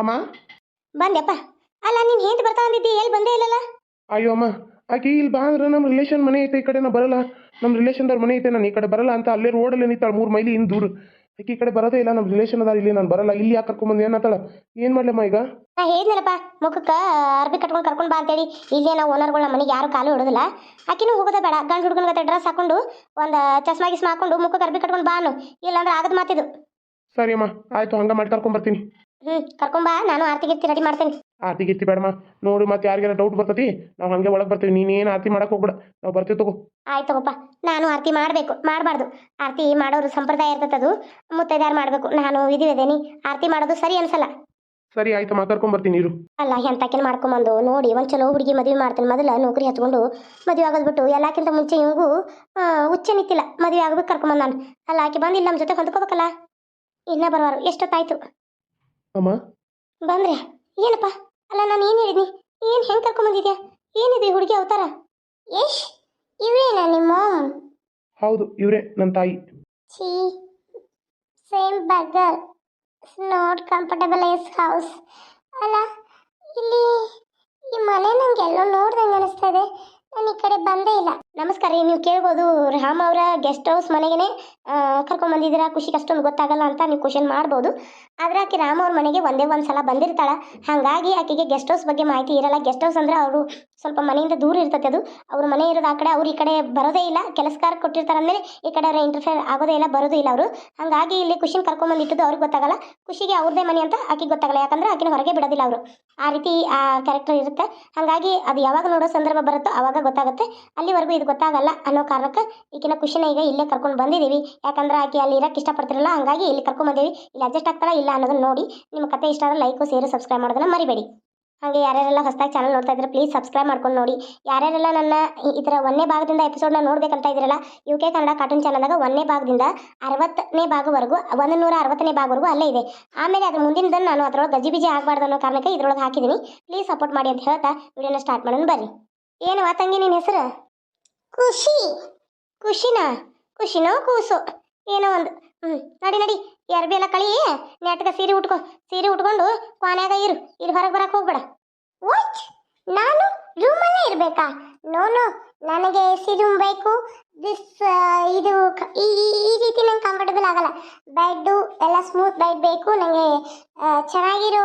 ಅಮ್ಮ? ಬಂದ್ಯಪ್ಪ. ಅಲ್ಲ ನೀನು ಹೇಂತ ಬರ್ತಾ ಅಂದಿದ್ದಿ ಎಲ್ಲಿ ಬಂದೇ ಇಲ್ಲಲ್ಲ? ಅಯ್ಯೋ ಅಮ್ಮ ಆಕೆ ಇಲ್ಲಿ ಬಾ ಅಂದ್ರೆ ನಮ್ಮ ರಿಲೇಷನ್ ಮನೆ ಐತೆ ಈ ಕಡೆ ನಾ ಬರಲ್ಲ. ನಮ್ಮ ರಿಲೇಷನ್ದವ್ರ ಮನೆ ಐತೆ ನಾನು ಈ ಕಡೆ ಬರಲ್ಲ ಅಂತ ಅಲ್ಲೇ ರೋಡಲ್ಲಿ ನಿಂತಾಳೆ ಮೂರು ಮೈಲಿ ಇನ್ನು ದೂರ. ಆಕೆ ಈ ಕಡೆ ಬರೋದೇ ಇಲ್ಲ ನಮ್ಮ ರಿಲೇಷನ್ ಅದಾರ ಇಲ್ಲಿ ನಾನು ಬರಲ್ಲ ಇಲ್ಲಿ ಯಾಕೆ ಕರ್ಕೊಂಬಂದು ಏನಂತಾಳ ಏನು ಮಾಡ್ಲಮ್ಮ ಈಗ? ನಾ ಹೇಳಿದ್ನಲ್ಲಪ್ಪ ಮುಖಕ್ಕೆ ಅರ್ಬಿ ಕಟ್ಕೊಂಡು ಕರ್ಕೊಂಡು ಬಾ ಅಂತೇಳಿ. ಇಲ್ಲೇ ನಾವು ಓನರ್ಗಳ ಮನೆಗೆ ಯಾರು ಕಾಲು ಹಿಡೋದಿಲ್ಲ. ಆಕಿನೂ ಹೋಗೋದೇ ಬೇಡ ಗಂಡು ಹುಡುಗನ ಡ್ರೆಸ್ ಹಾಕೊಂಡು ಒಂದು ಚಸ್ಮಾ ಗಿಸ್ಮಾ ಹಾಕೊಂಡು ಮುಖಕ್ಕೆ ಅರ್ಬಿ ಕಟ್ಕೊಂಡು ಬಾ ಅನ್ನು. ಇಲ್ಲಾಂದ್ರೆ ಆಗದ ಮಾತಿದು. ಸರಿ ಅಮ್ಮ ಆಯಿತು ಹಂಗೆ ಮಾಡಿ ಕರ್ಕೊಂಬರ್ತೀನಿ ಹ್ಞೂ ಕರ್ಕೊಂಬಾ ನಾನು ಆರ್ತಿ ಗಿರ್ತಿ ರೆಡಿ ಮಾಡ್ತೇನೆ. ಆರ್ತಿ ಗಿರ್ತಿ ಬೇಡಮ್ಮ. ನೋಡಿ ಮತ್ತೆ ಯಾರಿಗಾರ ಡೌಟ್ ಬರ್ತೈತಿ ನಾವು ಹಂಗೆ ಒಳಗೆ ಬರ್ತೀವಿ. ನೀನೇನು ಆರತಿ ಮಾಡಕ್ಕೆ ಹೋಗ್ಬೇಡ. ನಾವು ಬರ್ತೀವಿ ತಗೋ. ಆಯ್ತು ತಗೋಪ್ಪ ನಾನು ಆರತಿ ಮಾಡಬೇಕು ಮಾಡಬಾರ್ದು. ಆರತಿ ಮಾಡೋರು ಸಂಪ್ರದಾಯ ಇರ್ತದೆ ಅದು ಮುತ್ತೈದಾರು ಮಾಡಬೇಕು. ನಾನು ವಿಧಿವಿದೇನಿ ಆರತಿ ಮಾಡೋದು ಸರಿ ಅನ್ಸಲ್ಲ. ಸರಿ ಆಯ್ತಮ್ಮ ಕರ್ಕೊಂಬರ್ತೀನಿ ಇರು. ಅಲ್ಲ ಎಂತಕಿನ ಮಾಡ್ಕೊಂಬಂದು ನೋಡಿ ಒಂದು ಚಲೋ ಹುಡುಗಿ ಮದುವೆ ಮಾಡ್ತೀನಿ. ಮೊದಲ ನೌಕರಿ ಹಚ್ಕೊಂಡು ಮದುವೆ ಆಗೋದು ಬಿಟ್ಟು ಎಲ್ಲಕ್ಕಿಂತ ಮುಂಚೆ ಇವಂಗೂ ಹುಚ್ಚ ನಿಂತಿಲ್ಲ. ಮದುವೆ ಆಗ್ಬೇಕು ಕರ್ಕೊಂಬಂದು ನಾನು. ಅಲ್ಲ ಆಕೆ ಬಂದಿಲ್ಲ ನಮ್ಮ ಜೊತೆ ಹೊಂದ್ಕೋಬೇಕಲ್ಲ? ಇಲ್ಲ ಬರುವಾರು ಎಷ್ಟೊತ್ತಾಯ್ತು? ಅಮ್ಮ? ಬಂದ್ರೆ? ಏನಪ್ಪ? ಅಲ್ಲ ನಾನು ಏನು ಹೇಳಿದ್ನಿ? ಏನು ಹೆಂಗೆ ಕರ್ಕೊಂಬಂದಿದ್ಯಾ ಏನಿದೆ ಈ ಹುಡುಗಿ ಅವತಾರ? ಯಶ್ ಇವೇನಾ ನಿಮ್ಮ ಹೌದು ಇವರೇ ನನ್ನ ತಾಯಿ. ಛೀ same burger not comfortable is house ಅಲ್ಲ ಇಲ್ಲಿ ಈ ಮನೆ ನಂಗೆ ಎಲ್ಲೋ ನೋಡ್ದಂಗೆ ಅನಿಸ್ತಾ ಇದೆ. ನಾನು ಈ ಕಡೆ ಬಂದೇ ಇಲ್ಲ. ನಮಸ್ಕಾರ ನೀವು ಕೇಳ್ಬೋದು ರಾಮ್ ಅವರ ಗೆಸ್ಟ್ ಹೌಸ್ ಮನೆಗೆ ಕರ್ಕೊಂಡ್ ಬಂದಿದ್ದೀರಾ? ಖುಷಿಗೆ ಅಷ್ಟೊಂದು ಗೊತ್ತಾಗಲ್ಲ ಅಂತ ನೀವು ಕ್ವಶನ್ ಮಾಡ್ಬೋದು. ಆದ್ರೆ ಆಕೆ ರಾಮ್ ಅವ್ರ ಮನೆಗೆ ಒಂದೇ ಒಂದು ಸಲ ಬಂದಿರ್ತಾಳೆ. ಹಾಗಾಗಿ ಆಕೆಗೆ ಗೆಸ್ಟ್ ಹೌಸ್ ಬಗ್ಗೆ ಮಾಹಿತಿ ಇರಲ್ಲ. ಗೆಸ್ಟ್ ಹೌಸ್ ಅಂದ್ರೆ ಅವರು ಸ್ವಲ್ಪ ಮನೆಯಿಂದ ದೂರ ಇರ್ತದೆ ಅದು. ಅವ್ರ ಮನೆ ಇರೋದು ಆ ಕಡೆ, ಅವ್ರು ಈ ಕಡೆ ಬರೋದೇ ಇಲ್ಲ. ಕೆಲಸಕಾರ ಕೊಟ್ಟಿರ್ತಾರೆ ಅಂದಮೇಲೆ ಈ ಕಡೆ ಇಂಟರ್ಫೇರ್ ಆಗೋದೇ ಇಲ್ಲ, ಬರೋದೇ ಇಲ್ಲ ಅವರು. ಹಾಗಾಗಿ ಇಲ್ಲಿ ಖುಷಿನ ಕರ್ಕೊಂಡ್ ಇಟ್ಟಿದ್ದು ಅವ್ರಿಗೆ ಗೊತ್ತಾಗಲ್ಲ. ಖುಷಿಗೆ ಅವ್ರದೇ ಮನೆ ಅಂತ ಆಕೆಗೆ ಗೊತ್ತಾಗಲ್ಲ. ಯಾಕಂದ್ರೆ ಆಕಿನ ಹೊರಗೆ ಬಿಡೋದಿಲ್ಲ ಅವರು. ಆ ರೀತಿ ಆ ಕ್ಯಾರೆಕ್ಟರ್ ಇರುತ್ತೆ. ಹಾಗಾಗಿ ಅದು ಯಾವಾಗ ನೋಡೋ ಸಂದರ್ಭ ಬರುತ್ತೋ ಆವಾಗ ಗೊತ್ತಾಗುತ್ತೆ. ಅಲ್ಲಿವರೆಗೂ ಇದು ಗೊತ್ತಾಗಲ್ಲ ಅನ್ನೋ ಕಾರಣಕ್ಕೆ ಈಕಿನ ಖುಷಿನ ಈಗ ಇಲ್ಲೇ ಕರ್ಕೊಂಡು ಬಂದಿದ್ದೀವಿ. ಯಾಕಂದ್ರೆ ಆಕೆ ಅಲ್ಲಿ ಇರಕ್ಕೆ ಇಷ್ಟಪಡ್ತಿರಲ್ಲ, ಹಂಗಾಗಿ ಇಲ್ಲಿ ಕರ್ಕೊಂಡ್ ಬಂದೀವಿ ಇಲ್ಲಿ ಅಡ್ಜಸ್ಟ್ ಆಗ್ತಾರ ಇಲ್ಲ ಅನ್ನೋದನ್ನ ನೋಡಿ ನಿಮ್ಮ ಕತೆ ಇಷ್ಟ ಆದರೆ ಲೈಕು ಸೇರು ಸಬ್ಸ್ಕ್ರೈಬ್ ಮಾಡೋದನ್ನ ಮರಿಬೇಡಿ. ಹಾಗೆ ಯಾರ್ಯಾರೆಲ್ಲ ಹೊಸದಾಗಿ ಚಾನಲ್ ನೋಡ್ತಾ ಇದ್ರೆ ಪ್ಲೀಸ್ ಸಬ್ಸ್ಕ್ರೈಬ್ ಮಾಡ್ಕೊಂಡು ನೋಡಿ. ಯಾರ್ಯಾರೆಲ್ಲ ನನ್ನ ಈ- ಥರ ಒಂದನೇ ಭಾಗದಿಂದ ಎಪಿಸೋಡ್ನ ನೋಡ್ಬೇಕಂತ ಇದ್ರಲ್ಲ ಯು ಕೆ ಕನ್ನಡ ಕಾರ್ಟೂನ್ ಚಾನಲ್ದಾಗ ಒಂದನೇ ಭಾಗದಿಂದ ಅರವತ್ತನೇ ಭಾಗವರೆಗೂ, ಒಂದು ನೂರ ಅರವತ್ತನೇ ಭಾಗವರೆಗೂ ಅಲ್ಲೇ ಇದೆ. ಆಮೇಲೆ ಅದ್ರ ಮುಂದಿನದನ್ನು ನಾನು ಅದರೊಳಗೆ ಗಜಿಬಿಜಿ ಆಗಬಾರ್ದು ಅನ್ನೋ ಕಾರಣಕ್ಕೆ ಇದ್ರೊಳಗೆ ಹಾಕಿದ್ದೀನಿ ಪ್ಲೀಸ್ ಸಪೋರ್ಟ್ ಮಾಡಿ ಅಂತ ಹೇಳ್ತಾ ವಿಡಿಯೋನ ಸ್ಟಾರ್ಟ್ ಮಾಡೋಣ ಬರ್ರಿ. ಏನು ತಂಗಿ ನಿನ್ನ ಹೆಸರು? ಖುಷಿ. ಖುಷಿನ? ಖುಷಿನೋ ಕೂಸು? ಏನೋ ಒಂದು. ಹ್ಞೂ ನಡಿ ನಡಿ. ಎರ್ಬಿ ಎಲ್ಲ ಕಳಿ ನೆಟ್ಗ ಸೀರೆ ಉಟ್ಕೊ, ಸೀರೆ ಉಟ್ಕೊಂಡು ಕೊನೆಯಾಗ ಇರು. ಇಲ್ಲಿ ಹೊರಗೆ ಬರಕ್ಕೆ ಹೋಗ್ಬೇಡ. ವಾಚ್? ನಾನು ರೂಮಲ್ಲೇ ಇರಬೇಕಾ? No no. ನನಗೆ ಎ ಸಿ ರೂಮ್ ಬೇಕು. ದಿಸ್ ಇದು ಕ- ಈ, ಈ- ಈ ರೀತಿ ನಂಗೆ ಕಂಫರ್ಟಬಲ್ ಆಗಲ್ಲ. ಬೆಡ್ಡು ಎಲ್ಲ ಸ್ಮೂತ್ ಬೆಡ್ ಬೇಕು. ನನಗೆ ಚೆನ್ನಾಗಿರೋ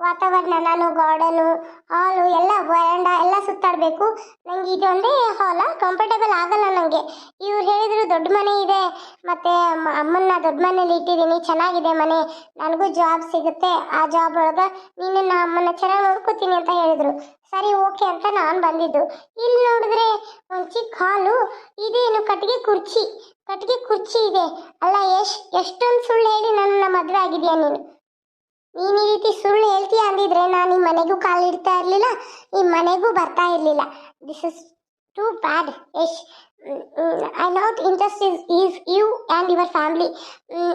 ವಾತಾವರಣ ನಾನು ಗಾರ್ಡನು ಹಾಲು ಎಲ್ಲ ವರಂಡ ಎಲ್ಲ ಸುತ್ತಾಡಬೇಕು. ನನಗೆ ಇದೊಂದೇ ಹಾಲ ಕಂಫರ್ಟಬಲ್ ಆಗಲ್ಲ ನನಗೆ ಇವ್ರು ಹೇಳಿದ್ರು ದೊಡ್ಡ ಮನೆ ಇದೆ. ಮತ್ತು ಅಮ್ಮನ್ನ ದೊಡ್ಡ ಮನೇಲಿ ಇಟ್ಟಿದ್ದೀನಿ. ಚೆನ್ನಾಗಿದೆ ಮನೆ. ನನಗೂ ಜಾಬ್ ಸಿಗುತ್ತೆ. ಆ ಜಾಬ್ ಒಳಗೆ ನೀನು ನಾ ಅಮ್ಮನ್ನ ಚೆನ್ನಾಗಿ ನೋಡ್ಕೋತೀನಿ ಅಂತ ಹೇಳಿದರು. ಸರಿ ಓಕೆ ಅಂತ ನಾನು ಬಂದಿದ್ದು. ಇಲ್ಲಿ ನೋಡಿದ್ರೆ ಒಂದು ಚಿಕ್ಕ ಹಾಲು ಇದೇನು ಕಟ್ಟಿಗೆ ಕುರ್ಚಿ ಕಟ್ಟಿಗೆ ಕುರ್ಚಿ ಇದೆ. ಅಲ್ಲ ಎಷ್ಟ್ ಎಷ್ಟೊಂದು ಸುಳ್ಳು ಹೇಳಿ ನನ್ನ ಮದುವೆ ಆಗಿದೆಯಾ ನೀನು? ನೀನು ಈ ರೀತಿ ಸುಳ್ಳು ಹೇಳ್ತೀಯ ಅಂದಿದ್ರೆ ನಾನು ಈ ಮನೆಗೂ ಕಾಲಿಡ್ತಾ ಇರಲಿಲ್ಲ, ಈ ಮನೆಗೂ ಬರ್ತಾ ಇರಲಿಲ್ಲ. This is too bad Yash. I not interest is is you and your family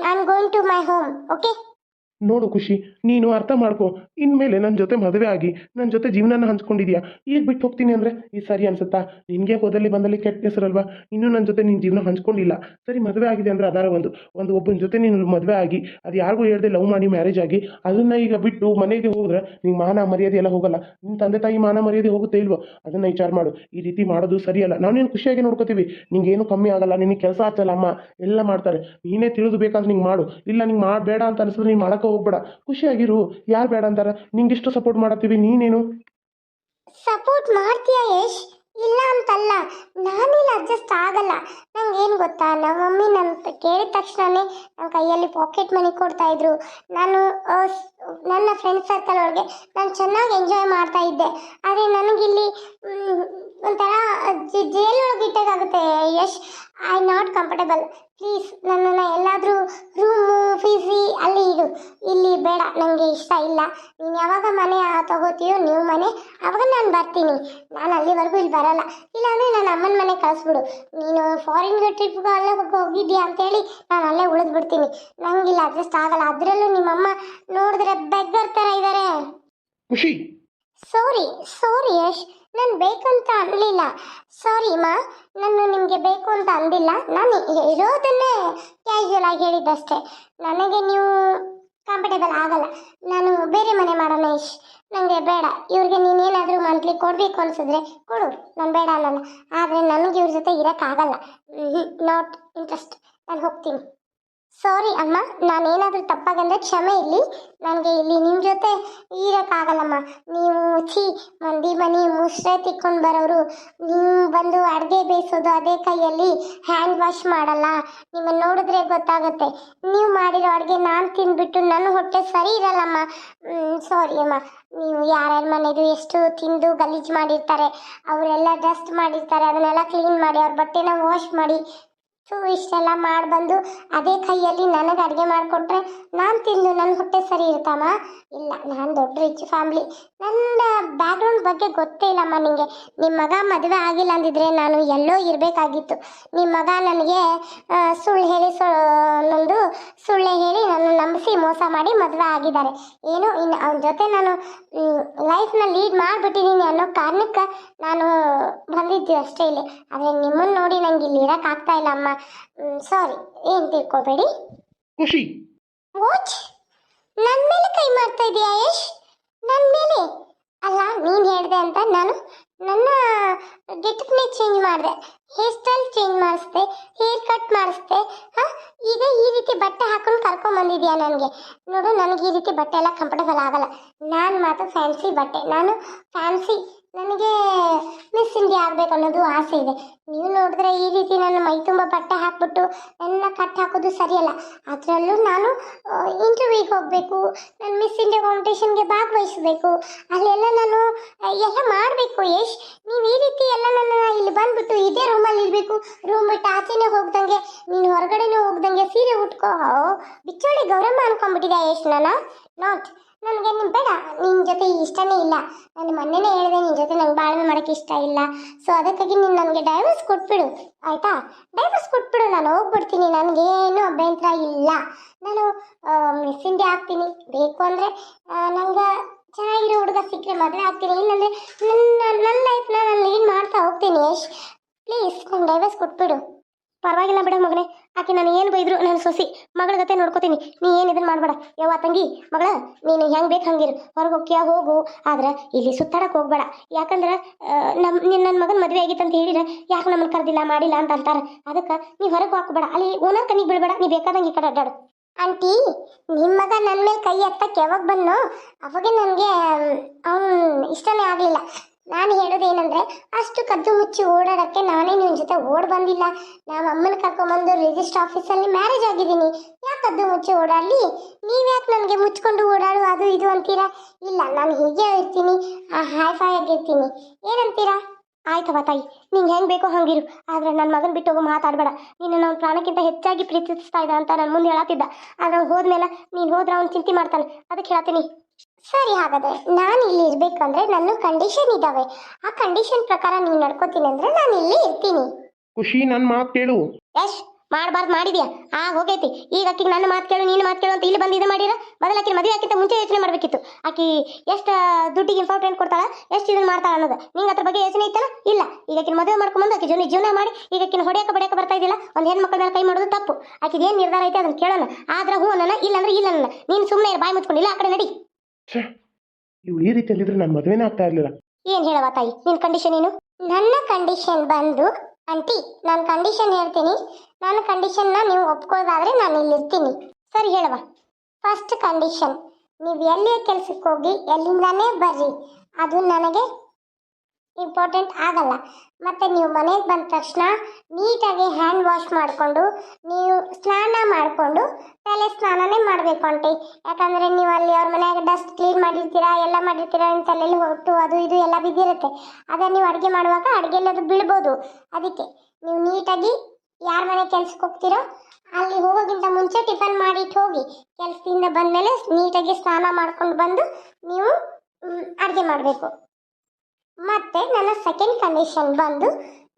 I am going to my home okay ನೋಡು ಖುಷಿ, ನೀನು ಅರ್ಥ ಮಾಡ್ಕೊ. ಇನ್ಮೇಲೆ ನನ್ನ ಜೊತೆ ಮದುವೆ ಆಗಿ ನನ್ನ ಜೊತೆ ಜೀವನನ ಹಂಚ್ಕೊಂಡಿದ್ಯಾ? ಈಗ ಬಿಟ್ಟು ಹೋಗ್ತೀನಿ ಅಂದರೆ? ಈ ಸರಿ ಅನ್ಸುತ್ತಾ? ನಿನಗೆ ಹೋದಲ್ಲಿ ಬಂದಲ್ಲಿ ಕೆಟ್ಟ ಹೆಸರಲ್ವಾ? ಇನ್ನೂ ನನ್ನ ಜೊತೆ ನಿನ್ನ ಜೀವನ ಹಂಚ್ಕೊಂಡಿಲ್ಲ. ಸರಿ, ಮದುವೆ ಆಗಿದೆ ಅಂದರೆ ಅದಾರ ಒಂದು. ಒಂದು ಒಬ್ಬನ ಜೊತೆ ನೀನು ಮದುವೆ ಆಗಿ, ಅದು ಯಾರಿಗೂ ಹೇಳದೆ ಲವ್ ಮಾಡಿ ಮ್ಯಾರೇಜ್ ಆಗಿ, ಅದನ್ನು ಈಗ ಬಿಟ್ಟು ಮನೆಗೆ ಹೋದ್ರೆ ನಿಂಗೆ ಮಾನ ಮರ್ಯಾದೆ ಎಲ್ಲ ಹೋಗಲ್ಲ. ನಿಮ್ಮ ತಂದೆ ತಾಯಿ ಮಾನ ಮರ್ಯಾದೆ ಹೋಗುತ್ತೆ ಇಲ್ವೋ? ಅದನ್ನು ವಿಚಾರ ಮಾಡು. ಈ ರೀತಿ ಮಾಡೋದು ಸರಿಯಲ್ಲ. ನಾವು ನೀನು ಖುಷಿಯಾಗಿ ನೋಡ್ಕೋತೀವಿ? ನಿಂಗೇನು ಕಮ್ಮಿ ಆಗಲ್ಲ. ನಿನಗೆ ಕೆಲಸ ಹಚ್ಚಲ್ಲ ಅಮ್ಮ. ಎಲ್ಲ ಮಾಡ್ತಾರೆ. ನೀನೇ ತಿಳಿದು ಬೇಕಾದ್ರೆ ನಿಂಗೆ ಮಾಡು. ಇಲ್ಲ, ನಿಂಗೆ ಮಾಡಬೇಡ ಅಂತ ಅನಿಸಿದ್ರೆ ನೀನು ಮಾಡೋಕೆ ಹೋಗ್ಬೇಡ. ಖುಷಿಯಾಗಿರು. ಯಾರು ಬೇಡ ನಿಂಗೆ ಇಷ್ಟು ಸಪೋರ್ಟ್ ಮಾಡತ್ತೀವಿ. ನೀನೇನು? ಸಪೋರ್ಟ್ ಮಾಡ್ತೀಯ ಯಶ್? ಇಲ್ಲ ಅಂತಲ್ಲ. ನಾನಿಲ್ಲ ಅಡ್ಜಸ್ಟ್ ಆಗಲ್ಲ. ನಂಗೆ ಏನು ಗೊತ್ತಾ? ನಮ್ಮ ಮಮ್ಮಿ ನನ್ನ ಕೇಳಿದ ತಕ್ಷಣನೇ ನನ್ನ ಕೈಯಲ್ಲಿ ಪಾಕೆಟ್ ಮನಿ ಕೊಡ್ತಾ ಇದ್ರು. ನಾನು ನನ್ನ ಫ್ರೆಂಡ್ ಸರ್ಕಲ್ ಒಳಗೆ ನಾನು ಚೆನ್ನಾಗಿ ಎಂಜಾಯ್ ಮಾಡ್ತಾ ಇದ್ದೆ. ಆದರೆ ನನಗಿಲ್ಲಿ ಒಂಥರ ಜೇಲ್ ಒಳಗೆ ಇಟ್ಟಾಗುತ್ತೆ Yash. I not comfortable please ನನ್ನನ್ನು ಎಲ್ಲಾದರೂ ಇಡು ಇಲ್ಲಿ ಬೇಡ ನನಗೆ ಇಷ್ಟ ಇಲ್ಲ. ನೀನು ಯಾವಾಗ ಮನೆ ತಗೋತೀಯೋ ನೀವು ಮನೆ, ಅವಾಗ ನಾನು ಬರ್ತೀನಿ. ನಾನು ಅಲ್ಲಿವರೆಗೂ ಇಲ್ಲಿ ಬರಲ್ಲ. ಇಲ್ಲಾಂದರೆ ನನ್ನ ಅಮ್ಮನ ಮನೆ ಕಳಿಸ್ಬಿಡು. ನೀನು ಫಾರಿನ್ಗೆ ಟ್ರಿಪ್ಗೆ ಅಲ್ಲೇ ಹೋಗಿ ಅಂತ ಅಂತೇಳಿ ನಾನು ಅಲ್ಲೇ ಉಳಿದ್ಬಿಡ್ತೀನಿ. ನಂಗಿಲ್ಲ ಅಡ್ಜಸ್ಟ್ ಆಗಲ್ಲ. ಅದರಲ್ಲೂ ನಿಮ್ಮಮ್ಮ ನೋಡಿದ್ರೆ ಬೆಗ್ಗರ್ ಥರ ಇದ್ದಾರೆ ಖುಷಿ. ಸಾರಿ ಸಾರಿ ಯಶ್. ನಾನು ಬೇಕಂತ ಅನ್ನಲಿಲ್ಲ ಸಾರಿ ಮಾ. ನಾನು ನಿಮಗೆ ಬೇಕು ಅಂತ ಅಂದಿಲ್ಲ. ನಾನು ಇರೋದನ್ನೇ ಕ್ಯಾಶುವಲ್ ಆಗಿ ಹೇಳಿದ್ದಷ್ಟೇ. ನನಗೆ ನೀವು ಕಂಫರ್ಟೇಬಲ್ ಆಗಲ್ಲ. ನಾನು ಬೇರೆ ಮನೆ ಮಾಡೋಣ, ಯಶ್. ನನಗೆ ಬೇಡ. ಇವ್ರಿಗೆ ನೀನೇನಾದರೂ ಮಂತ್ಲಿ ಕೊಡಬೇಕು ಅನಿಸಿದ್ರೆ ಕೊಡು. ನಾನು ಬೇಡ ಅನ್ನಲ್ಲ ಆದರೆ ನನಗೆ ಇವ್ರ ಜೊತೆ ಇರೋಕ್ಕಾಗಲ್ಲ. ನಾಟ್ ಇಂಟ್ರೆಸ್ಟ್ ನಾನು ಹೋಗ್ತೀನಿ. ಸಾರಿ ಅಮ್ಮ, ನಾನೇನಾದರೂ ತಪ್ಪಾಗಂದ್ರೆ ಕ್ಷಮೆ ಇಲ್ಲಿ ನನಗೆ ಇಲ್ಲಿ ನಿಮ್ಮ ಜೊತೆ ಇರೋಕ್ಕಾಗಲ್ಲಮ್ಮ. ನೀವು ಛೀ, ಮಂದಿ ಮನೆ ಮುಸ್ರೆ ತಿಕ್ಕೊಂಡು ಬರೋರು ನೀವು ಬಂದು ಅಡುಗೆ ಬೇಯಿಸೋದು ಅದೇ ಕೈಯಲ್ಲಿ ಹ್ಯಾಂಡ್ ವಾಶ್ ಮಾಡಲ್ಲ. ನಿಮ್ಮನ್ನು ನೋಡಿದ್ರೆ ಗೊತ್ತಾಗುತ್ತೆ. ನೀವು ಮಾಡಿರೋ ಅಡುಗೆ ನಾನು ತಿಂದುಬಿಟ್ಟು ನನ್ನ ಹೊಟ್ಟೆ ಸರಿ ಇರಲ್ಲಮ್ಮ. ಸಾರಿ ಅಮ್ಮ. ನೀವು ಯಾರ್ಯಾರ ಮನೆಯದು ಎಷ್ಟು ತಿಂದು ಗಲೀಜು ಮಾಡಿರ್ತಾರೆ, ಅವರೆಲ್ಲ ಡಸ್ಟ್ ಮಾಡಿರ್ತಾರೆ, ಅದನ್ನೆಲ್ಲ ಕ್ಲೀನ್ ಮಾಡಿ, ಅವ್ರ ಬಟ್ಟೆನ ವಾಶ್ ಮಾಡಿ ಸೊ ಇಷ್ಟೆಲ್ಲ ಮಾಡಿ ಬಂದು ಅದೇ ಕೈಯಲ್ಲಿ ನನಗೆ ಅಡುಗೆ ಮಾಡಿಕೊಟ್ರೆ ನಾನು ತಿಂದು ನನ್ನ ಹೊಟ್ಟೆ ಸರಿ ಇರ್ತಾಮ ಇಲ್ಲ, ನಾನು ದೊಡ್ಡ ರಿಚ್ ಫ್ಯಾಮ್ಲಿ ನನ್ನ ಬ್ಯಾಕ್ಗ್ರೌಂಡ್ ಬಗ್ಗೆ ಗೊತ್ತೇ ಇಲ್ಲಮ್ಮ ನಿಮಗೆ ನಿಮ್ಮ ಮಗ ಮದುವೆ ಆಗಿಲ್ಲ ಅಂದಿದ್ರೆ ನಾನು ಎಲ್ಲೋ ಇರಬೇಕಾಗಿತ್ತು. ನಿಮ್ಮ ಮಗ ನನಗೆ ಸುಳ್ಳು ಹೇಳಿ ಸು, ನಂದು ಸುಳ್ಳೆ ಹೇಳಿ ನನ್ನ ನಂಬಿಸಿ ಮೋಸ ಮಾಡಿ ಮದುವೆ ಆಗಿದ್ದಾರೆ. ಏನು, ಇನ್ನು ಅವನ ಜೊತೆ ನಾನು ಲೈಫ್ನ ಲೀಡ್ ಮಾಡಿಬಿಟ್ಟಿದ್ದೀನಿ ಅನ್ನೋ ಕಾರಣಕ್ಕೆ ನಾನು ಬಂದಿದ್ದು ಅಷ್ಟೇ ಇಲ್ಲಿ. ಆದರೆ ನಿಮ್ಮನ್ನು ನೋಡಿ ನಂಗೆ ಇಲ್ಲಿ ಇರೋಕ್ಕಾಗ್ತಾ ಇಲ್ಲ ಅಮ್ಮ. ಸಾರಿ ಏನು ತಿಳ್ಕೊಬೇಡಿ? ಖುಷಿ. ವಾಚ್ ನನ್ನ ಮೇಲೆ ಕೈ ಮಾಡ್ತಾ ಇದೀಯಾ ಯಶ್? ನನ್ನ ಮೇಲೆ? ಅಲ್ಲ ನೀನು ಹೇಳಿದೆ ಅಂತ ನಾನು ನನ್ನ ಗೆಟಪ್ನೇ ಚೇಂಜ್ ಮಾಡಿದೆ. ಹೇರ್ ಸ್ಟೈಲ್ ಚೇಂಜ್ ಮಾಡಿಸ್ದೆ ಹೇರ್ ಕಟ್ ಮಾಡಿಸ್ದೆ ಹಾಂ? ಈಗ ಈ ರೀತಿ ಬಟ್ಟೆ ಹಾಕೊಂಡು ಕರ್ಕೊಂಬಂದಿದ್ಯಾ ನನಗೆ? ನೋಡು ನನಗೆ ಈ ರೀತಿ ಬಟ್ಟೆ ಎಲ್ಲ ಕಂಫರ್ಟಬಲ್ ಆಗಲ್ಲ. ನಾನು ಮಾತ್ರ ಫ್ಯಾನ್ಸಿ ಬಟ್ಟೆ. ನಾನು ಫ್ಯಾನ್ಸಿ ನನಗೆ ಮಿಸ್ ಇಂಡಿಯಾ ಆಗಬೇಕು ಅನ್ನೋದು ಆಸೆ ಇದೆ. ನೀವು ನೋಡಿದ್ರೆ ಈ ರೀತಿ ನನ್ನ ಮೈ ತುಂಬ ಬಟ್ಟೆ ಹಾಕ್ಬಿಟ್ಟು ನನ್ನ ಕಟ್ ಹಾಕೋದು ಸರಿಯಲ್ಲ. ಅದರಲ್ಲೂ ನಾನು ಇಂಟರ್ವ್ಯೂಗೆ ಹೋಗಬೇಕು, ನಾನು ಮಿಸ್ ಇಂಡಿಯಾ ಕಾಂಪಿಟೇಷನ್ಗೆ ಭಾಗವಹಿಸಬೇಕು. ಅಲ್ಲೆಲ್ಲ ನಾನು ಎಲ್ಲ ಮಾಡಬೇಕು ಯಶ್. ನೀವು ಈ ರೀತಿ ಎಲ್ಲ ನನ್ನ ಇಲ್ಲಿ ಬಂದ್ಬಿಟ್ಟು ಇದೇ ರೂಮಲ್ಲಿ ಇರಬೇಕು. ರೂಮ್ ಬಿಟ್ಟು ಆಚೆನೇ ಹೋಗ್ದಂಗೆ, ನೀನು ಹೊರಗಡೆನೇ ಹೋಗ್ದಂಗೆ ಸೀರೆ ಉಟ್ಕೋ. ಬಿಚ್ಚೋಳಿ ಗೌರಮ್ಮ ಅನ್ಕೊಂಡ್ಬಿಟ್ಟಿದೆ ಯಶ್, ನಾನು? ನಾಟ್ ನನಗೆ ನೀನು ಬೇಡ ನಿನ್ನ ಜೊತೆ ಇಷ್ಟನೇ ಇಲ್ಲ. ನಾನು ಮೊನ್ನೆನೇ ಹೇಳಿದೆ ನಿನ್ನ ಜೊತೆ ನಂಗೆ ಬಾಳ್ವೆ ಮಾಡೋಕ್ಕೆ ಇಷ್ಟ ಇಲ್ಲ. ಸೊ ಅದಕ್ಕಾಗಿ ನೀನು ನನಗೆ ಡೈವರ್ಸ್ ಕೊಟ್ಬಿಡು, ಆಯಿತಾ? ಡೈವರ್ಸ್ ಕೊಟ್ಬಿಡು, ನಾನು ಹೋಗ್ಬಿಡ್ತೀನಿ, ನನಗೇನು ಅಭ್ಯಂತರ ಇಲ್ಲ. ನಾನು ಮಿಸ್ ಇಂಡಿಯಾ ಆಗ್ತೀನಿ. ಬೇಕು ಅಂದರೆ ನನಗೆ ಚೆನ್ನಾಗಿರೋ ಹುಡುಗ ಸಿಕ್ಕರೆ ಮದುವೆ ಆಗ್ತೀನಿ. ಇಲ್ಲಾಂದರೆ ನನ್ನ ನನ್ನ ಲೈಫ್ನ ನಾನು ಲೀಡ್ ಮಾಡ್ತಾ ಹೋಗ್ತೀನಿ ಯಶ್. ಪ್ಲೀಸ್ ನಂಗೆ ಡೈವರ್ಸ್ ಕೊಟ್ಬಿಡು. ಪರವಾಗಿಲ್ಲ ಬಿಡ ಮಗನೇ. ಆಕೆ ನಾನು ಏನು ಬೈದ್ರು ನಾನು ಸೊಸಿ. ಮಗಳ ಜೊತೆ ನೋಡ್ಕೋತೀನಿ. ನೀ ಏನು ಇದನ್ನ ಮಾಡಬೇಡ. ಯಾವ ತಂಗಿ, ಮಗಳ, ನೀನು ಹೆಂಗೆ ಬೇಕು ಹಂಗಿರು. ಹೊರಗೆ ಹೋಗ್ಯ ಹೋಗು. ಆದ್ರೆ ಇಲ್ಲಿ ಸುತ್ತಾಡಕ್ಕೆ ಹೋಗ್ಬೇಡ. ಯಾಕಂದ್ರೆ ನಮ್ಮ ನಿನ್ನ ನನ್ನ ಮಗನ ಮದುವೆ ಆಗಿತ್ತು ಅಂತ ಹೇಳಿದ್ರೆ ಯಾಕೆ ನಮ್ಮನ್ನು ಕರೆದಿಲ್ಲ, ಮಾಡಿಲ್ಲ ಅಂತ ಅಂತಾರೆ. ಅದಕ್ಕೆ ನೀ ಹೊರಗೆ ಹಾಕಬೇಡ. ಅಲ್ಲಿ ಓನರ್ ಕಣ್ಣಿಗೆ ಬೀಳ್ಬೇಡ. ನೀ ಬೇಕಾದಂಗೆ ಈ ಕಡೆ ಅಡ್ಡಾಡು. ಆಂಟಿ ನಿಮ್ಮ ಮಗ ನನ್ನ ಮೇಲೆ ಕೈ ಎತ್ತಕ್ಕೆ ಯಾವಾಗ ಬಂದು ಅವಾಗೇ ನನಗೆ ಅವನು ಇಷ್ಟನೇ ಆಗಲಿಲ್ಲ. ನಾನು ಹೇಳೋದೇನೆಂದರೆ ಅಷ್ಟು ಕದ್ದು ಮುಚ್ಚಿ ಓಡಾಡಕ್ಕೆ ನಾನೇ ನಿನ್ನ ಜೊತೆ ಓಡ್ ಬಂದಿಲ್ಲ. ನಮ್ಮ ಅಮ್ಮನ ಕರ್ಕೊಂಬಂದು ರಿಜಿಸ್ಟರ್ ಆಫೀಸಲ್ಲಿ ಮ್ಯಾರೇಜ್ ಆಗಿದ್ದೀನಿ. ಯಾಕೆ ಕದ್ದು ಮುಚ್ಚಿ ಓಡಾಡಲಿ? ನೀವ್ಯಾಕೆ ನನಗೆ ಮುಚ್ಕೊಂಡು ಓಡಾಡು? ಅದು ಇದು ಅಂತೀರಾ? ಇಲ್ಲ, ನಾನು ಹೀಗೆ ಇರ್ತೀನಿ. ಆ ಹಾಯ್ ಫಾಯ್ ಆಗಿರ್ತೀನಿ ಏನಂತೀರಾ? ಆಯ್ತವ ತಾಯಿ, ನಿಂಗೆ ಹೆಂಗೆ ಬೇಕೋ ಹಂಗಿರು. ಆದ್ರೆ ನನ್ನ ಮಗನ ಬಿಟ್ಟು ಹೋಗಿ ಮಾತಾಡಬೇಡ. ನೀನು ನನ್ನ ಪ್ರಾಣಕ್ಕಿಂತ ಹೆಚ್ಚಾಗಿ ಪ್ರೀತಿಸ್ತಾ ಇದ್ದ ಅಂತ ನನ್ನ ಮುಂದೆ ಹೇಳತ್ತಿದ್ದ. ಆದ್ರೆ ಅವ್ನು ಹೋದ್ಮೇಲೆ ನೀನು ಹೋದ್ರೆ ಅವ್ನು ಚಿಂತೆ ಮಾಡ್ತಾನೆ. ಅದಕ್ಕೆ ಹೇಳ್ತೀನಿ. ಸರಿ ಹಾಗಾದ್ರೆ ನಾನು ಇಲ್ಲಿ ಇರ್ಬೇಕಂದ್ರೆ ನನ್ನ ಕಂಡೀಷನ್ ಇದಾವೆ. ಆ ಕಂಡೀಷನ್ ಪ್ರಕಾರ ನೀವು ನಡ್ಕೋತೀನಿ ಅಂದ್ರೆ ನಾನು ಇಲ್ಲಿ ಇರ್ತೀನಿ. ಖುಷಿ ನನ್ನ ಮಾತು ಕೇಳು. ಯಶ್ ಮಾಡಬಾರ್ದು ಮಾಡಿದ್ಯಾ? ಆ ಹೋಗೈತಿ. ಈಗ ಆಕಿಗೆ ನನ್ನ ಮಾತು ಕೇಳು ನೀನು ಮಾತು ಕೇಳು ಅಂತ ಇಲ್ಲಿ ಬಂದು ಇದು ಮಾಡಿರ? ಮೊದಲು ಆಕಿನ ಮದುವೆ ಆಕಿಂತ ಮುಂಚೆ ಯೋಚನೆ ಮಾಡಬೇಕಿತ್ತು. ಆಕಿ ಎಷ್ಟು ದುಡ್ಡಿಗೆ ಇಂಪಾರ್ಟೆಂಟ್ ಕೊಡ್ತಾಳ ಎಷ್ಟು ಇದನ್ನ ಮಾಡ್ತಾಳ ಅನ್ನೋದು. ನಿಂಗೆ ಅದ್ರ ಬಗ್ಗೆ ಯೋಚನೆ ಇತ್ತಲ್ಲ? ಇಲ್ಲ. ಈಗ ಆಕಿನ ಮದುವೆ ಮಾಡ್ಕೊಂಬಂದು ಆಕಿ ಜೀವನ ಜೀವನ ಮಾಡಿ ಈಗ ಆಕಿನ ಹೊಡೆಯಕ್ಕೆ ಬಡಿಯಕ್ಕೆ ಬರ್ತಾ ಇದ್ದಿಲ್ಲ ಒಂದು ಹೆಣ್ಮಕ್ಳ ಮೇಲೆ ಕೈ ಮಾಡೋದು ತಪ್ಪು. ಆಕಿದ ಏನು ನಿರ್ಧಾರ ಐತೆ ಅದನ್ನ ಕೇಳೋಣ. ಆದ್ರೆ ಹ್ಞೂ ಅನ್ನಲ್ಲ ಇಲ್ಲ ಅಂದ್ರೆ ಇಲ್ಲ ನೀನು ಸುಮ್ಮನೆ ಬಾಯಿ ಮುಚ್ಕೊಂಡಿಲ್ಲ ಆ ಕಡೆ ನಡಿ. ಛೇ, ಇವಳು ಈ ರೀತಿಯಲ್ಲಿದ್ರೆ ನನ್ನ ಮದುವೆನೇ ಆಗ್ತಾ ಇರಲಿಲ್ಲ. ಏನ್ ಹೇಳವ ತಾಯಿ, ನಿನ್ ಕಂಡೀಷನ್ ಏನು? ನನ್ನ ಕಂಡೀಷನ್ ಬಂದು ಆಂಟಿ ನಾನು ಕಂಡೀಷನ್ ಹೇಳ್ತೀನಿ. ನನ್ನ ಕಂಡೀಷನ್ನ ನೀವು ಒಪ್ಕೊಳ್ಳೋದಾದ್ರೆ ನಾನು ಇಲ್ಲಿರ್ತೀನಿ. ಸರಿ ಹೇಳವ ಫಸ್ಟ್ ಕಂಡೀಷನ್ ನೀವು ಎಲ್ಲಿಯ ಕೆಲ್ಸಕ್ಕೆ ಹೋಗಿ ಎಲ್ಲಿಂದಾನೇ ಬರ್ರಿ. ಅದು ನನಗೆ ಇಂಪಾರ್ಟೆಂಟ್ ಆಗಲ್ಲ. ಮತ್ತು ನೀವು ಮನೆಗೆ ಬಂದ ತಕ್ಷಣ ನೀಟಾಗಿ ಹ್ಯಾಂಡ್ ವಾಶ್ ಮಾಡಿಕೊಂಡು, ನೀವು ಸ್ನಾನ ಮಾಡಿಕೊಂಡು ತಲೆ ಸ್ನಾನನೇ ಮಾಡಬೇಕು ಅಂತೆ ಯಾಕಂದರೆ ನೀವು ಅಲ್ಲಿ ಅವ್ರ ಮನೆಯಾಗ ಡಸ್ಟ್ ಕ್ಲೀನ್ ಮಾಡಿರ್ತೀರಾ, ಎಲ್ಲ ಮಾಡಿರ್ತೀರಾ ನಿಮ್ಮ ತಲೆಯಲ್ಲಿ ಹೊಟ್ಟು ಅದು ಇದು ಎಲ್ಲ ಬಿದ್ದಿರುತ್ತೆ. ಅದೇ ನೀವು ಅಡುಗೆ ಮಾಡುವಾಗ ಅಡುಗೆಯಲ್ಲಿ ಅದು ಬೀಳ್ಬೋದು. ಅದಕ್ಕೆ ನೀವು ನೀಟಾಗಿ ಯಾರ ಮನೆ ಕೆಲ್ಸಕ್ಕೆ ಹೋಗ್ತೀರೋ ಅಲ್ಲಿ ಹೋಗೋಕ್ಕಿಂತ ಮುಂಚೆ ಟಿಫನ್ ಮಾಡಿಟ್ಟು ಹೋಗಿ ಕೆಲಸದಿಂದ ಬಂದಮೇಲೆ ನೀಟಾಗಿ ಸ್ನಾನ ಮಾಡ್ಕೊಂಡು ಬಂದು ನೀವು ಅಡುಗೆ ಮಾಡಬೇಕು. ಮತ್ತೆ ನನ್ನ ಸೆಕೆಂಡ್ ಕಂಡೀಷನ್ ಬಂದು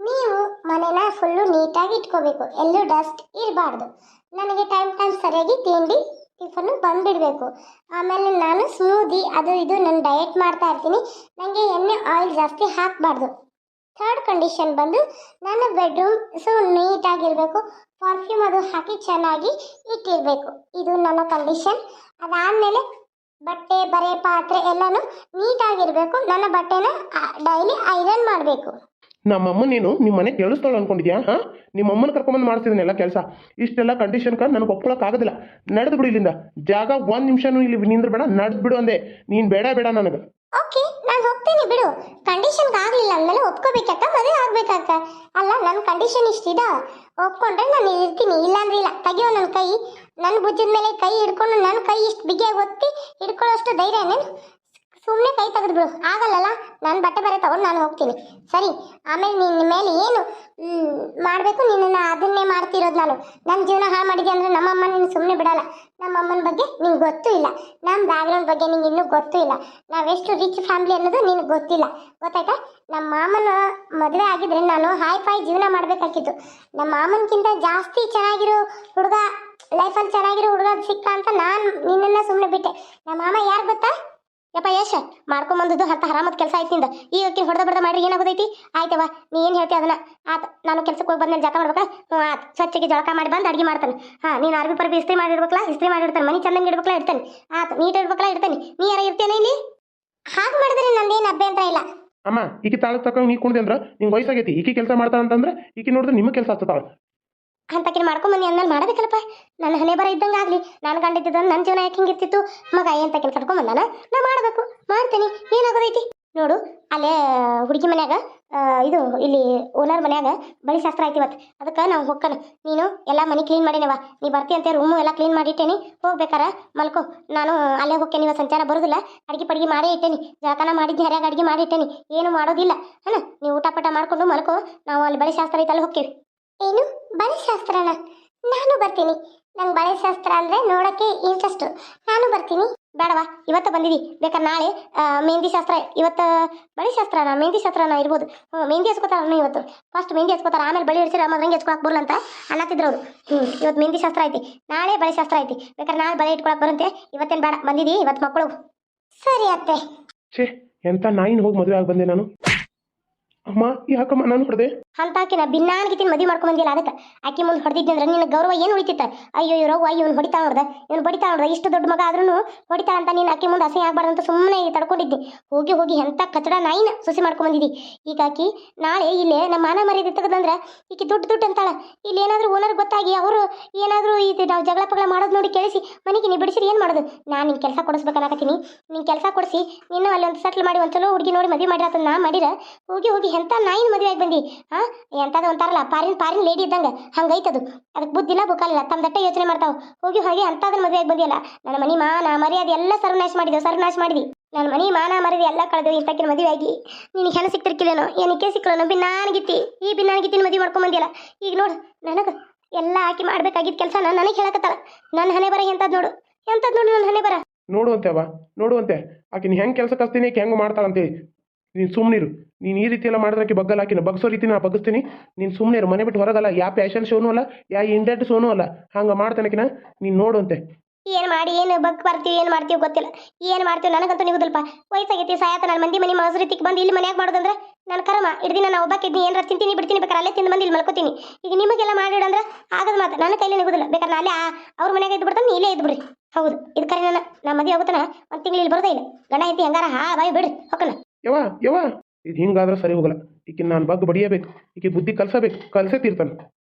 ನೀವು ಮನೆನ ಫುಲ್ಲು ನೀಟಾಗಿ ಇಟ್ಕೋಬೇಕು. ಎಲ್ಲೂ ಡಸ್ಟ್ ಇರಬಾರ್ದು. ನನಗೆ ಟೈಮ್ ಟೈಮ್ ಸರಿಯಾಗಿ ತಿಂಡಿ ಟಿಫನ್ನು ಬಂದುಬಿಡಬೇಕು. ಆಮೇಲೆ ನಾನು ಸ್ಮೂದಿ ಅದು ಇದು ನಾನು ಡಯಟ್ ಮಾಡ್ತಾ ಇರ್ತೀನಿ. ನನಗೆ ಎಣ್ಣೆ ಆಯಿಲ್ ಜಾಸ್ತಿ ಹಾಕಬಾರ್ದು. ಥರ್ಡ್ ಕಂಡೀಷನ್ ಬಂದು ನನ್ನ ಬೆಡ್ರೂಮ್ ಸೊ ನೀಟಾಗಿರಬೇಕು. ಪರ್ಫ್ಯೂಮ್ ಅದು ಹಾಕಿ ಚೆನ್ನಾಗಿ ಇಟ್ಟಿರಬೇಕು. ಇದು ನನ್ನ ಕಂಡೀಷನ್ ಅದಾದಮೇಲೆ ಬರೆ ಪಾತ್ರೆ ಎಲ್ಲಾನು ನೀಟಾಗಿರ್ಬೇಕು. ನನ್ನ ಬಟ್ಟೆನ ಡೈಲಿ ಐರನ್ ಮಾಡಬೇಕು. ನಮ್ಮಮ್ಮ ನೀನು ನಿಮ್ಮ ಮನೆ ಕೇಳಿಸ್ತಾಳು ಅನ್ಕೊಂಡಿದ್ಯಾ? ಹಾಂ? ನಿಮ್ಮ ಅಮ್ಮನ ಮಾಡ್ತಿದ್ದೀನಿ ಎಲ್ಲ ಕೆಲಸ. ಇಷ್ಟೆಲ್ಲ ಕಂಡೀಷನ್ ಕಂಡು ನನಗೆ ಒಪ್ಕೊಳಕ್ಕಾಗೋದಿಲ್ಲ ನಡೆದು ಬಿಡು ಇಲ್ಲಿಂದ. ಜಾಗ ಒಂದು ನಿಮಿಷನೂ ಇಲ್ಲಿ ನಿಂದ್ರ ಬೇಡ ನಡೆದು ಬಿಡು ಅಂದೆ. ನೀನು ಬೇಡ ಬೇಡ ನನಗೆ. ಓಕೆ ನಾನು ಹೋಗ್ತೀನಿ ಬಿಡು. ಕಂಡೀಷನ್ ಆಗಲಿಲ್ಲ ಅಂದಮೇಲೆ ಒಪ್ಕೋಬೇಕಕ್ಕ ಮದುವೆ ಆಗ್ಬೇಕಕ್ಕ ಅಲ್ಲ ನನ್ನ ಕಂಡೀಷನ್ ಇಷ್ಟಿದ? ಒಪ್ಕೊಂಡ್ರೆ ನಾನು ಇರ್ತೀನಿ ಇಲ್ಲಾಂದ್ರೆ ಇಲ್ಲ. ತೆಗಿಯೋ ನನ್ನ ಕೈ. ನನ್ನ ಭುಜದ ಮೇಲೆ ಕೈ ಹಿಡ್ಕೊಂಡು ನನ್ನ ಕೈ ಇಷ್ಟು ಬಿಗಿಯಾಗಿ ಒತ್ತಿ ಹಿಡ್ಕೊಳ್ಳೋಷ್ಟು ಧೈರ್ಯ ನೀನು? ಸುಮ್ಮನೆ ಕೈ ತೆಗೆದ್ಬಿಡು ಆಗಲ್ಲಲ್ಲ? ನಾನು ಬಟ್ಟೆ ಬರೆ ತಗೊಂಡು ನಾನು ಹೋಗ್ತೀನಿ. ಸರಿ, ಆಮೇಲೆ ನಿನ್ನ ಮೇಲೆ ಏನು ಮಾಡಬೇಕು? ನಿನ್ನನ್ನು ಅದನ್ನೇ ಮಾಡ್ತಿರೋದು ನಾನು. ನನ್ನ ಜೀವನ ಹಾಳು ಮಾಡಿದೆ ಅಂದರೆ ನಮ್ಮಮ್ಮ ನೀನು ಸುಮ್ಮನೆ ಬಿಡಲ್ಲ. ನಮ್ಮಮ್ಮನ ಬಗ್ಗೆ ನಿಂಗೆ ಗೊತ್ತೂ ಇಲ್ಲ. ನಮ್ಮ ಬ್ಯಾಗ್ರೌಂಡ್ ಬಗ್ಗೆ ನಿಂಗೆ ಇನ್ನೂ ಗೊತ್ತೂ ಇಲ್ಲ. ನಾವೆಷ್ಟು ರಿಚ್ ಫ್ಯಾಮಿಲಿ ಅನ್ನೋದು ನಿನಗೆ ಗೊತ್ತಿಲ್ಲ. ಗೊತ್ತಾಯ್ತಾ? ನಮ್ಮ ಮಾಮನ ಮದುವೆ ಆಗಿದ್ರೆ ನಾನು ಹಾಯ್ ಫಾಯ್ ಜೀವನ ಮಾಡಬೇಕಾಗಿತ್ತು. ನಮ್ಮ ಮಾಮನಕ್ಕಿಂತ ಜಾಸ್ತಿ ಚೆನ್ನಾಗಿರೋ ಹುಡುಗ ಲೈಫಲ್ಲಿ ಚೆನ್ನಾಗಿರೋ ಹುಡುಗ ಸಿಕ್ಕ ಅಂತ ನಾನು ನಿನ್ನೆಲ್ಲ ಸುಮ್ಮನೆ ಬಿಟ್ಟೆ. ನಮ್ಮ ಮಾಮ ಯಾರು ಗೊತ್ತಾ? ಯಪ್ಪ ಯಶ ಮಾಡ್ಕೊಂಬಂದದ್ದು ಅಂತ ಹರಾಮದ ಕೆಲಸ ಆಯ್ತು ನಿಂದ. ಈ ಆಕಿನ ಹೊಡೆದ ಬಡ್ದ ಮಾಡ್ರಿ ಏನಾಗೋದೈತಿ? ಆಯ್ತವ ನೀ ಏನು ಹೇಳ್ತಿ ಅದನ್ನ? ಆತ, ನಾನು ಕೆಲಸಕ್ಕೆ ಹೋಗಿ ಬಂದ್ಮೇಲೆ ಜಳಕ ಮಾಡ್ಬೇಕಾ ಹ್ಞೂ ಆತ್, ಸ್ವಚ್ಛಗೆ ಜಳಕ ಮಾಡಿ ಬಂದು ಅಡುಗೆ ಮಾಡ್ತಾನೆ. ಹಾಂ, ನೀನು ಅರ್ಬಿ ಪರ್ಬಿ ಇಸ್ತ್ರಿ ಮಾಡಿಡ್ಬೇಕಲ್ಲ ಇಸ್ತ್ರಿ ಮಾಡಿರ್ತಾನೆ ಮನೆ ಚಂದಂಗೆ ಇಡ್ಬೇಕಲ್ಲ ಇಡ್ತಾನೆ. ಆತ್, ನೀಟ್ ಇಡ್ಬೇಕಲ್ಲ ಇಡ್ತಾನೆ. ನೀ ಯಾರ ಇರ್ತೇನೆ ಇಲ್ಲಿ? ಹಾಗೆ ಮಾಡಿದ್ರೆ ನಂದೇನು ಅಭ್ಯಂತರ ಇಲ್ಲ. ಅಮ್ಮ, ಈಕಿ ತಾಳ ತಕೊಂಡು ನೀ ಕುಣ್ದೆ ಅಂದ್ರೆ ನಿಂಗೆ ವಯಸ್ಸಾಗೈತಿ. ಈಕಿ ಕೆಲಸ ಮಾಡ್ತಾಳಂತಂದ್ರೆ ಈಕಿ ನೋಡಿದ್ರೆ ನಿಮ್ಮ ಕೆಲಸ ಹತ್ತತಾಳ ಅಂತಕಿನ ಮಾಡ್ಕೊಂಬಂದು ಅಂದ್ಮೇಲೆ ಮಾಡಬೇಕಲ್ಲಪ್ಪ. ನನ್ನ ಹಣೆ ಬರ ಇದ್ದಂಗೆ ಆಗಲಿ. ನಾನು ಗಂಡಿದ್ದ ನನ್ನ ಜೀವನ ಯಾಕೆ ಹಿಂಗಿರ್ತಿತ್ತು ಮಗ ಎಂತಕಿನ ಕರ್ಕೊಂಬಂದಾನ ನಾ ಮಾಡಬೇಕು. ಮಾಡ್ತೀನಿ. ಏನಾಗೋದೈತಿ? ನೋಡು, ಅಲ್ಲೇ ಹುಡುಗಿ ಮನ್ಯಾಗ ಇದು, ಇಲ್ಲಿ ಓನರ್ ಮನ್ಯಾಗ ಬಳಿ ಶಾಸ್ತ್ರ ಐತಿ ಇವತ್ತು ಅದಕ್ಕೆ ನಾವು ಹೋಗ್ಕನ ನೀನು ಎಲ್ಲ ಮನೆ ಕ್ಲೀನ್ ಮಾಡಿನವ. ನೀ ಬರ್ತಿ ಅಂತ, ರೂಮು ಎಲ್ಲ ಕ್ಲೀನ್ ಮಾಡಿಟ್ಟೇನಿ. ಹೋಗ್ಬೇಕಾರ? ಮಲ್ಕೋ. ನಾನು ಅಲ್ಲೇ ಹೋಗ್ತೇನೆ ಸಂಚಾರ ಬರೋದಿಲ್ಲ. ಅಡಿಗೆ ಪಡಿಗೆ ಮಾಡೇ ಇಟ್ಟೇನಿ. ಜಳಕನ ಮಾಡಿದ್ದೆ ಹರ್ಯಾಗ ಅಡಿಗೆ ಮಾಡಿಟ್ಟೇನಿ ಏನು ಮಾಡೋದಿಲ್ಲ. ಹಾಂ ನೀವು ಊಟ ಪಟ ಮಾಡ್ಕೊಂಡು ಮಲ್ಕೋ. ನಾವು ಅಲ್ಲಿ ಬಳಿ ಶಾಸ್ತ್ರ ಐತಲ್ಲಿ ಹೋಗ್ತೀವಿ ಏನು? ಬಳೆ ಶಾಸ್ತ್ರನ? ನಾನು ಬರ್ತೀನಿ. ನಂಗೆ ಬಳೆ ಶಾಸ್ತ್ರ ಅಂದ್ರೆ ನೋಡಕ್ಕೆ ಇಂಟ್ರೆಸ್ಟ್ ನಾನು ಬರ್ತೀನಿ. ಬೇಡವಾ? ಇವತ್ತು ಬಂದಿದಿ. ಬೇಕಾದ್ರೆ ನಾಳೆ? ಮೆಹಂದಿ ಶಾಸ್ತ್ರ. ಇವತ್ತು ಬಳಿ ಶಾಸ್ತ್ರನ? ಮೆಹಂದಿ ಶಾಸ್ತ್ರನ ಇರ್ಬೋದು. ಹ್ಞೂ ಮೆಹಂದಿ ಹಚ್ಕೋತಾರ ಇವತ್ತು. ಫಸ್ಟ್ ಮೆಹಂದಿ ಹಚ್ಕೋತಾರ. ಆಮೇಲೆ ಬಳಿ ಹಿಡಿಸಿರ ಮದ್ರಂಗೆ ಹಚ್ಕೊಳಕ್ ಬರಲ್ಲ ಅಂತ ಅನ್ನತ್ತಿದ್ರು ಅವರು. ಹ್ಞೂ ಇವತ್ತು ಮೆಹಂದಿ ಶಾಸ್ತ್ರ ಐತಿ. ನಾಳೆ ಬಳಿ ಶಾಸ್ತ್ರ ಐತಿ. ಬೇಕಾದ್ರೆ ನಾಳೆ ಬಳಿ ಇಟ್ಕೊಳಕ್ ಬರಂತೆ. ಇವತ್ತೇನು ಬೇಡ. ಬಂದಿದಿ? ಇವತ್ತು ಮಕ್ಕಳು. ಸರಿ ಅತ್ತೆ. ಛೇ ನಾಯಿನ ಹೋಗಿ ಮದುವೆ ಆಗಿ ಬಂದೆ ನಾನು? ಅಮ್ಮ ಯಾಕಮ್ಮ ನಾನು ಹೊಡೆದೆ? ಅಂತಾಕಿನ ಭಿನ್ನಾನ್ಗಿತಿನ ಮದುವೆ ಮಾಡ್ಕೊಂಬಂದಿಲ್ಲ ಅದಕ್ಕೆ. ಆಕಿ ಮುಂದೆ ಹೊಡೆದಿದ್ದಂದ್ರೆ ನಿನ್ನ ಗೌರವ ಏನು ಉಳಿತಿತ್ತ? ಅಯ್ಯೋ ಇವ್ರವ್ವ ಇವ್ನು ಹೊಡಿತಾ ನೋಡ್ದ. ಇವ್ನು ಬಡಿತಾ ನೋಡ್ದ. ಇಷ್ಟು ದೊಡ್ಡ ಮಗ ಆದ್ರೂ ಹೊಡಿತಾ ಅಂತ ನೀನು ಆಕೆ ಮುಂದೆ ಅಸಹ್ಯ ಆಗ್ಬಾರ್ದು ಅಂತ ಸುಮ್ಮನೆ ತಡ್ಕೊಂಡಿದ್ದಿ. ಹೋಗಿ ಹೋಗಿ ಎಂಥ ಕಚಡ ನಾಯಿನ ಸುಸಿ ಮಾಡ್ಕೊಂಬಂದಿದ್ದಿ ಈಗ ಆಕಿ ನಾಳೆ ಇಲ್ಲೇ ನಮ್ಮ ಮಾನ ಮರ್ಯಾದೆ ತೆಗೆದಂದ್ರೆ ಈಕೆ ದುಡ್ಡು ದುಡ್ಡು ಅಂತಾಳ. ಇಲ್ಲಿ ಏನಾದರೂ ಓನರ್ ಗೊತ್ತಾಗಿ ಅವರು ಏನಾದರೂ ಇದು ನಾವು ಜಗಳ ಪಗಳ ಮಾಡೋದು ನೋಡಿ ಕೇಳಿಸಿ, ಮನೆಗೆ ನೀ ಬಿಡಿಸಿರಿ ಏನು ಮಾಡೋದು? ನಾನು ನಿನ್ನ ಕೆಲಸ ಕೊಡಿಸ್ಬೇಕನ್ನಕತ್ತೀನಿ ನಿನ್ನ ಕೆಲಸ ಕೊಡಿಸಿ ನಿನ್ನ ಅಲ್ಲಿ ಒಂದು ಸೆಟ್ಲ್ ಮಾಡಿ ಒಂದು ಚಲೋ ಹುಡುಗಿ ನೋಡಿ ಮದುವೆ ಮಾಡಿರತ್ತ ನಾ ಮಾಡಿರ. ಹೋಗಿ ಹೋಗಿ ಎಂಥ ನಾಯಿನ ಮದುವೆ ಆಗಿ ಬಂದಿ? ಹಾಂ ಎಂಥದ್ದು ಅಂತಾರಲ್ಲ, ಪಾರಿನ ಪಾರಿನ ಲೇಡಿ ಇದ್ದಂಗೆ, ಹಂಗೈತದು. ಅದಕ್ಕೆ ಬುದ್ಧಿಲ್ಲ ಬುಕಾಲಿಲ್ಲ ತಮ್ಮ ದಟ್ಟ ಯೋಚನೆ ಮಾಡ್ತಾವೆ. ಹೋಗಿ ಹಾಗೆ ಅಂಥದ್ರ ಮದುವೆ ಆಗಿ ಬಂದಿಯಲ್ಲ, ನನ್ನ ಮನೆ ಮಾನ ಮರ್ಯಾದೆ ಎಲ್ಲ ಸರ್ವನಾಶ ಮಾಡಿದೆವು, ಸರ್ವನಾಶ ಮಾಡಿದಿ. ನನ್ನ ಮನೆ ಮಾನ ಮರ್ಯಾದೆ ಎಲ್ಲ ಕಳೆದು ಇಂತಕಿನ ಮದುವೆ ಆಗಿ ನಿನಗೆ ಹೆಣ ಸಿಕ್ತಿರ್ಕಿಲ್ಲೇನೋ, ಏನಕ್ಕೆ ಸಿಕ್ಕಲನೋ ಬಿನ್ನಾನಗಿತ್ತಿ. ಈ ಬಿನ್ನಾನಗಿತ್ತಿನ ಮದುವೆ ಮಾಡ್ಕೊಂಡ್ ಬಂದಿಲ್ಲ ಈಗ ನೋಡು, ನನಗೆ ಎಲ್ಲ ಹಾಕಿ ಮಾಡ್ಬೇಕಾಗಿದ್ದ ಕೆಲಸ ನನಗೆ ಹೇಳಕತ್ತಲ್ಲ ನನ್ನ ಹಣೆ ಬರ ಎಂಥದ್ದು ನೋಡು. ಎಂಥದ್ದು ನೋಡು ನನ್ನ ಹಣೆ ಬರ? ನೋಡುವಂತೆ ಅವ ನೋಡುವಂತೆ. ಆಕಿನ ಹೆಂಗೆ ಕೆಲಸ ಕಸ್ತೀನಿ ಆಕೆ ಹೆಂಗೆ ಮಾಡ್ತಾಳಂತೇಳಿ. ನೀನು ಸುಮ್ಮನಿರು ನೀನು ಈ ರೀತಿ ಎಲ್ಲ ಮಾಡೋದಕ್ಕೆ ಬಗ್ಗಲ್ ಬಗ್ಗಲ್ಲ ಆಕಿನ ಬಗ್ಸೋ ರೀತಿ ನಾ ಬಗ್ಗಿಸ್ತೀನಿ ನೀನು ಸುಮ್ಮನೆ ಇರು. ಮನೆ ಬಿಟ್ಟು ಹೊರಗಲ್ಲ. ಯಾ ಫ್ಯಾಷನ್ ಶೋನೂ ಅಲ್ಲ, ಯಾ ಇಂಡೆಂಟ್ ಶೋನೂ ಅಲ್ಲ. ಹಂಗೆ ಮಾಡ್ತಾನಕಿನ ನೀನು ನೋಡುವಂತೆ ಏನು ಮಾಡಿ, ಏನು ಬಗ್ ಬರ್ತೀವಿ ಏನು ಮಾಡ್ತೀವಿ ಗೊತ್ತಿಲ್ಲ. ಏನು ಮಾಡ್ತೀವಿ ನನಗಂತೂ ನಿಗುದಲ್ಪ. ವಯಸ್ಸಾಗೈತಿ, ಸಾಯತ ನನ್ನ ಮಂದಿ ಮನೆ ಮಸರಿತಿಗೆ ಬಂದು ಇಲ್ಲಿ ಮನೆಯಾಗ ಮಾಡೋದಂದ್ರೆ ನನ್ನ ಕರ್ಮ. ಇಡ್ದಿನ ನಾನು ಒಬ್ಬಾಕಿದ್ದೀನಿ ಏನಾರ ತಿಂತೀನಿ ಬಿಡ್ತೀನಿ ಬೇಕಾದ್ರೆ ಅಲ್ಲೇ ತಿಂದು ಬಂದು ಇಲ್ಲಿ ಮಲ್ಕೋತೀನಿ. ಈಗ ನಿಮಗೆಲ್ಲ ಮಾಡಿಡಂದ್ರೆ ಆಗದ ಮಾತು ನನ್ನ ಕೈಲಿ ನಿಗುದಿಲ್ಲ. ಬೇಕಾದ್ರೆ ನಾಳೆ ಅವ್ರ ಮನೆಗೆ ಇದ್ದು ಬಿಡ್ತಾನೆ ಇಲ್ಲೇ ಇದ್ದು ಬಿಡ್ರಿ. ಹೌದು. ಇದು ಕರೆ ನನ್ನ ನಮ್ಮ ಮದುವೆ ಹೋಗುತ್ತಾನೆ ಒಂದು ತಿಂಗಳು ಇಲ್ಲಿ ಬರೋದೇ ಇಲ್ಲ. ಗಂಡ ಐತಿ ಹಂಗಾರ ಹಾ, ಬಾಯ್ ಬಿಡ್ರಿ, ಹೊಕ್ಕನ. ಯವ ಯವ ಇದು ಹಿಂಗಾದ್ರೆ ಸರಿ ಹೋಗಲ್ಲ. ಈಕಿನ ನಾನು ಬಗ್ಗ ಬಡಿಯಬೇಕು. ಈಕೆ ಬುದ್ಧಿ ಕಲ್ಸಬೇಕು. ಕಲ್ಸೇ ತೀರ್ತಾನೆ.